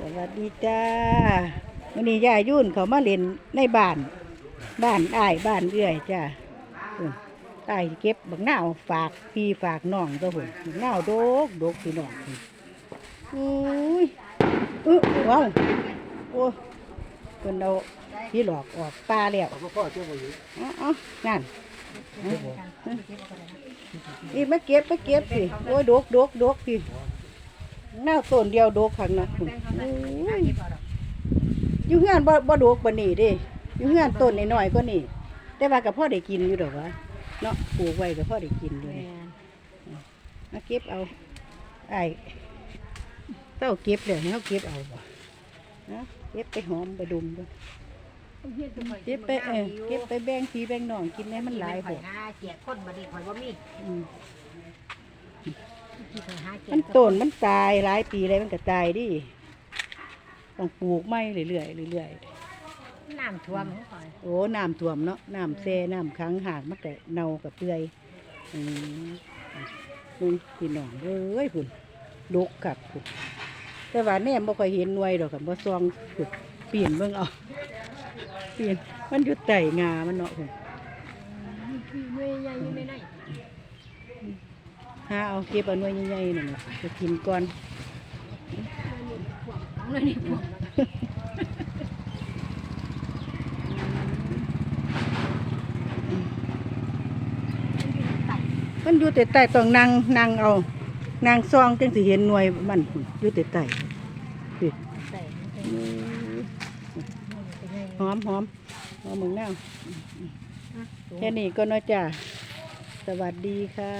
สวัสดีจ้าวันนี้ยายยุ่นเขามาเล่นในบ้าน บ้านอ้ายบ้านเอื้อยจ้าอ้ายเก็บบักนาฝากพี่ฝากน้องตัวผมบักนาโดกโดกพี่น้องอุ้ยเอึว้าวโอ้เพิ่นเอาพี่หลอกออกปลาแล้วอ๋อานั่นอีมาเก็บมาเก็บสิโอ้ยโดกโดกโดกพี่ นาวต้นเดียวโดกข้างนั้นพุ่นอุ้ยอยู่เฮือนบ่บ่โดกบ่นี่เด้อยู่เฮือนต้นน้อยๆก็นี่แต่ว่าก็พอได้กินอยู่ดอกวะเนาะปลูกไว้ก็พอได้กินอยู่นี่มาเก็บเอาไอ้เต้าเก็บเลยให้เขาเก็บเอาบ่นะเก็บไปหอมไปดุมด้วยเก็บไปเออเก็บไปแบ่งพี่แบ่งน้องกินให้มันหลายข่บ่อยหาเกียดคนบ่ดีข่อยบ่มีอืมที่ข่อยหาเกียด มันต้นมันตายหลายปีเลยมันก็ตายดิต้องปลูกใหม่เรื่อยๆเรื่อยๆน้ำท่วมของข่อยโอ้น้ำท่วมเนาะน้ำแซ่น้ำค้างหากมันก็เน่ากับเปื่อยอืมนี่พี่น้องเอ้ยพุ่นดกกัดพุ่นแต่ว่าเนี่ยบ่ค่อยเห็นหน่วยดอกกับบ่ซองพุ่นเปลี่ยนเบิ่งเอาเปลี่ยนมันอยู่ใต้งามันเนาะพุ่น หน่วยใหญ่อยู่ในไหนหาเอาเก็บเอาหน่วยใหญ่ๆนั่นน่ะจะกินก่อนหน่วยนี่พวกมันอยู่แต่ใต้ต้องนั่งนั่งเอานั่งซองจังสิเห็นหน่วยมันพุ่นอยู่แต่ใต้พุ่นใส่อืมหอมหอมหอมเมืองแนวแค่นี้ก็เนาะจ้ะสวัสดีค่ะ